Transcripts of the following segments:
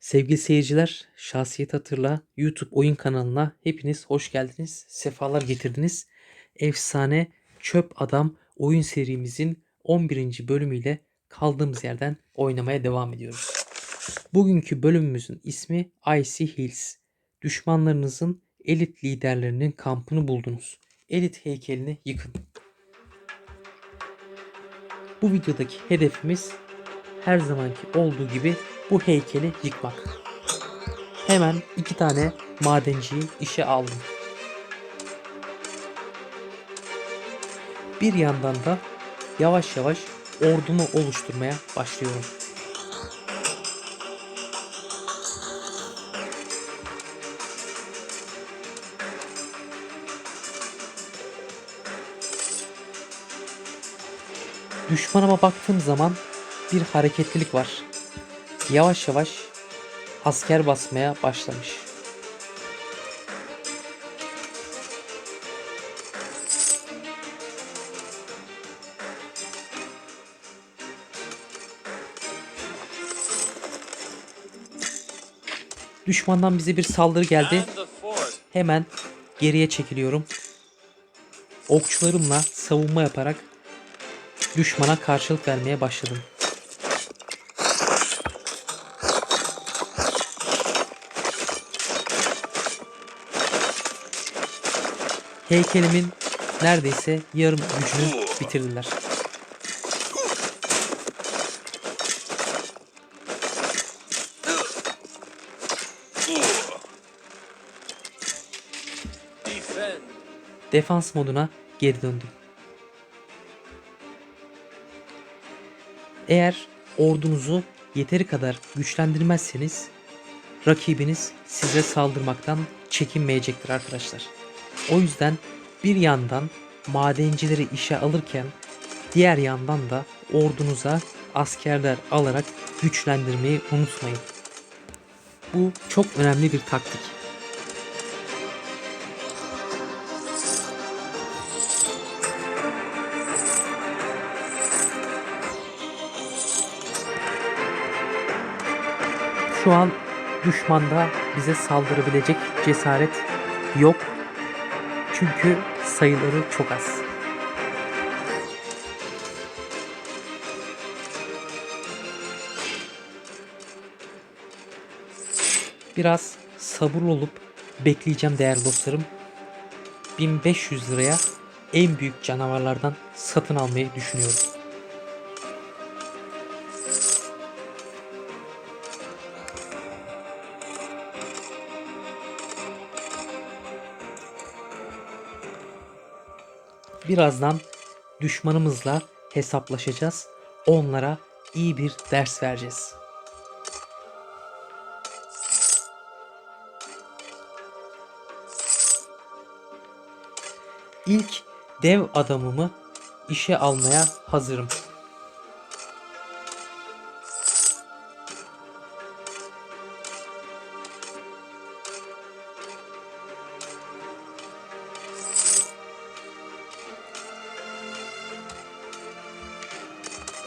Sevgili seyirciler, Şahsiyet Hatırla YouTube oyun kanalına hepiniz hoş geldiniz. Sefalar getirdiniz. Efsane Çöp Adam oyun serimizin 11. bölümüyle kaldığımız yerden oynamaya devam ediyoruz. Bugünkü bölümümüzün ismi Icy Hills. Düşmanlarınızın elit liderlerinin kampını buldunuz. Elit heykelini yıkın. Bu videodaki hedefimiz her zamanki olduğu gibi bu heykeli yıkmak. Hemen iki tane madenciyi işe aldım. Bir yandan da yavaş yavaş ordumu oluşturmaya başlıyorum. Düşmanıma baktığım zaman bir hareketlilik var. Yavaş yavaş asker basmaya başlamış. Düşmandan bize bir saldırı geldi. Hemen geriye çekiliyorum. Okçularımla savunma yaparak düşmana karşılık vermeye başladım. Heykelimin neredeyse yarım gücünü bitirdiler. Defans moduna geri döndüm. Eğer ordunuzu yeteri kadar güçlendirmezseniz rakibiniz size saldırmaktan çekinmeyecektir arkadaşlar. O yüzden bir yandan madencileri işe alırken diğer yandan da ordunuza askerler alarak güçlendirmeyi unutmayın. Bu çok önemli bir taktik. Şu an düşmanda bize saldırabilecek cesaret yok. Çünkü sayıları çok az. Biraz sabırlı olup bekleyeceğim değerli dostlarım. 1500 liraya en büyük canavarlardan satın almayı düşünüyorum. Birazdan düşmanımızla hesaplaşacağız. Onlara iyi bir ders vereceğiz. İlk dev adamımı işe almaya hazırım.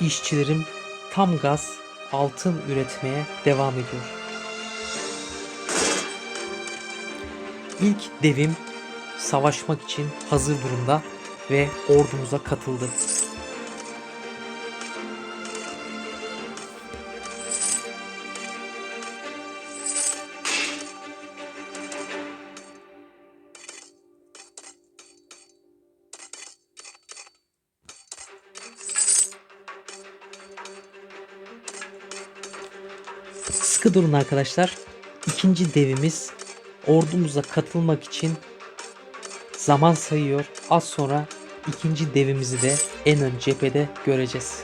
İşçilerim tam gaz altın üretmeye devam ediyor. İlk devim savaşmak için hazır durumda ve ordumuza katıldı. Sıkı durun arkadaşlar. İkinci devimiz ordumuza katılmak için zaman sayıyor. Az sonra ikinci devimizi de en ön cephede göreceğiz.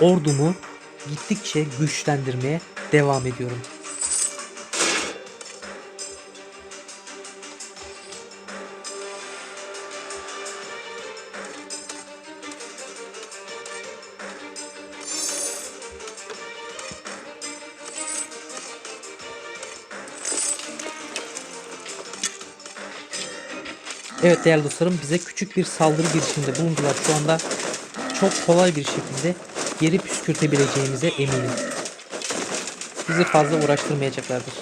Ordumu gittikçe güçlendirmeye devam ediyorum. Evet değerli dostlarım bize küçük bir saldırı girişiminde bulundular. Şu anda çok kolay bir şekilde geri püskürtebileceğimize eminim. Bizi fazla uğraştırmayacaklardır.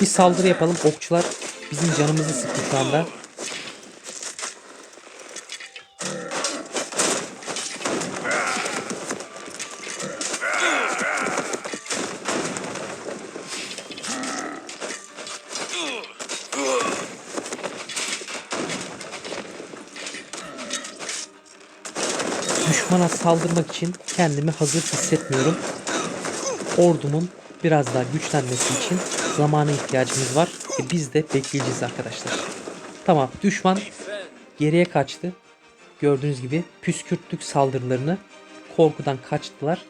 Bir saldırı yapalım. Okçular bizim canımızı sıktı şu anda. Düşmana saldırmak için kendimi hazır hissetmiyorum. Ordumun biraz daha güçlenmesi için zamana ihtiyacımız var. Ve biz de bekleyeceğiz arkadaşlar. Tamam düşman geriye kaçtı. Gördüğünüz gibi püskürttük saldırılarını. Korkudan kaçtılar.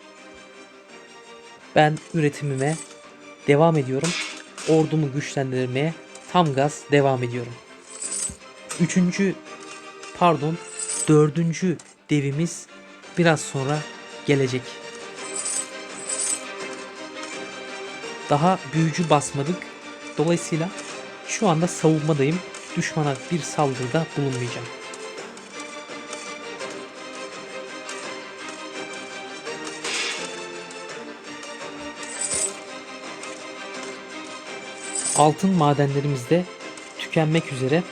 Ben üretimime devam ediyorum. Ordumu güçlendirmeye tam gaz devam ediyorum. Üçüncü pardon dördüncü devimiz biraz sonra gelecek. Daha büyücü basmadık. Dolayısıyla şu anda savunmadayım. Düşmana bir saldırıda bulunmayacağım. Altın madenlerimiz de tükenmek üzere.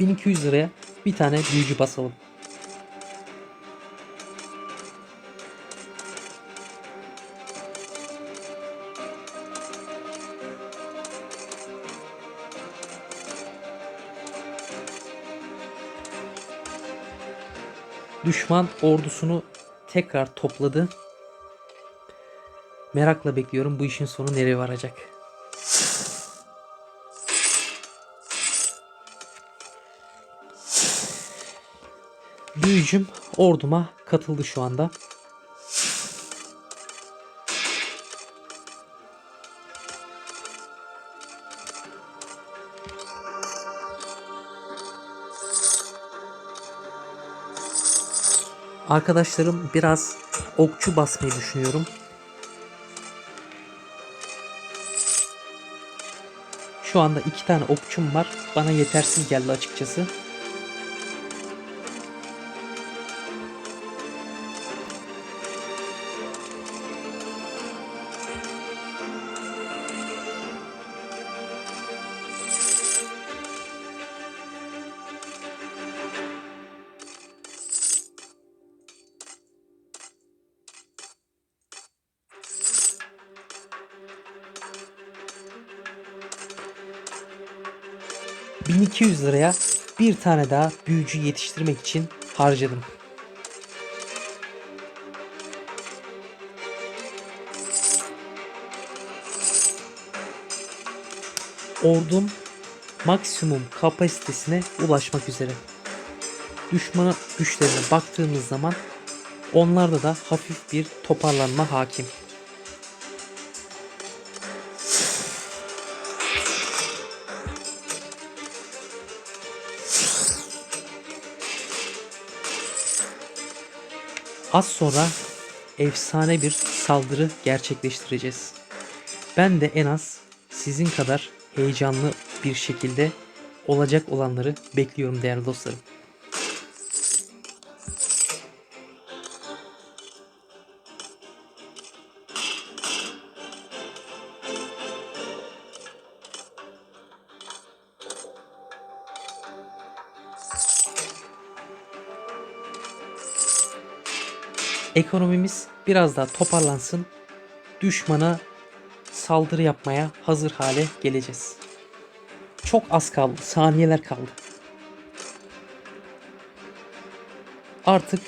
...1200 liraya bir tane büyücü basalım. Düşman ordusunu tekrar topladı. Merakla bekliyorum bu işin sonu nereye varacak. Büyücüm orduma katıldı şu anda. Arkadaşlarım biraz okçu basmayı düşünüyorum. Şu anda iki tane okçum var. Bana yetersiz geldi açıkçası. ...1200 liraya bir tane daha büyücü yetiştirmek için harcadım. Ordum maksimum kapasitesine ulaşmak üzere. Düşmana güçlerine baktığımız zaman onlarda da hafif bir toparlanma hakim. Az sonra efsane bir saldırı gerçekleştireceğiz. Ben de en az sizin kadar heyecanlı bir şekilde olacak olanları bekliyorum değerli dostlarım. Ekonomimiz biraz daha toparlansın. Düşmana saldırı yapmaya hazır hale geleceğiz. Çok az kaldı. Saniyeler kaldı. Artık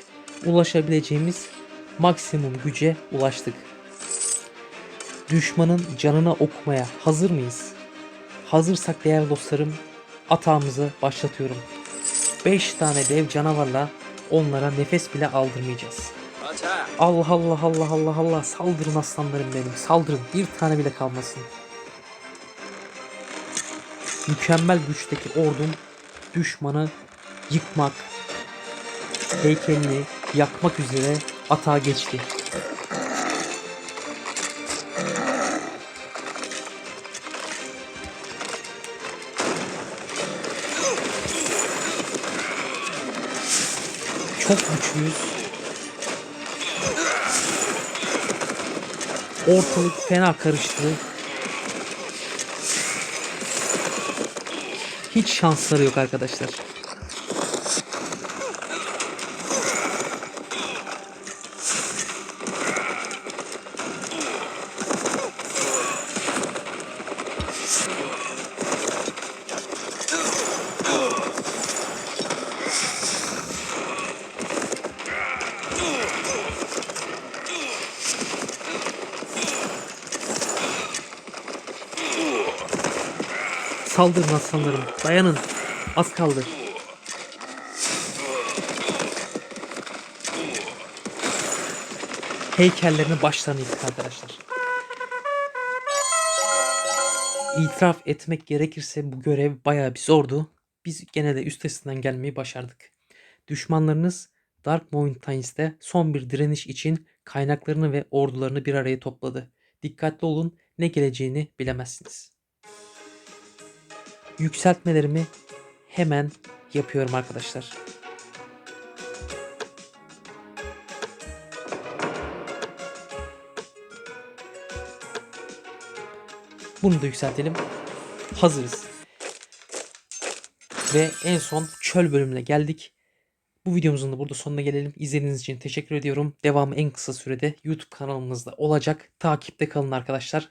ulaşabileceğimiz maksimum güce ulaştık. Düşmanın canına okumaya hazır mıyız? Hazırsak değerli dostlarım atağımızı başlatıyorum. 5 tane dev canavarla onlara nefes bile aldırmayacağız. Allah Allah Allah Allah Allah saldırın aslanlarım benim saldırın bir tane bile kalmasın. Mükemmel güçteki ordum düşmanı yıkmak heykelini yakmak üzere atağa geçti. Çok güçlüyüz. Ortalık fena karıştı. Hiç şansları yok arkadaşlar. Saldırın aslanlarım. Dayanın. Az kaldı. Heykellerini başlarına yıktık arkadaşlar. İtiraf etmek gerekirse bu görev bayağı bir zordu. Biz gene de üstesinden gelmeyi başardık. Düşmanlarınız Dark Mountains'te son bir direniş için kaynaklarını ve ordularını bir araya topladı. Dikkatli olun ne geleceğini bilemezsiniz. Yükseltmelerimi hemen yapıyorum arkadaşlar. Bunu da yükseltelim. Hazırız. Ve en son çöl bölümüne geldik. Bu videomuzun da burada sonuna gelelim. İzlediğiniz için teşekkür ediyorum. Devamı en kısa sürede YouTube kanalımızda olacak. Takipte kalın arkadaşlar.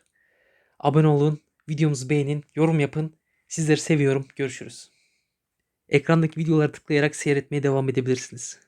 Abone olun, videomuzu beğenin, yorum yapın. Sizleri seviyorum. Görüşürüz. Ekrandaki videoları tıklayarak seyretmeye devam edebilirsiniz.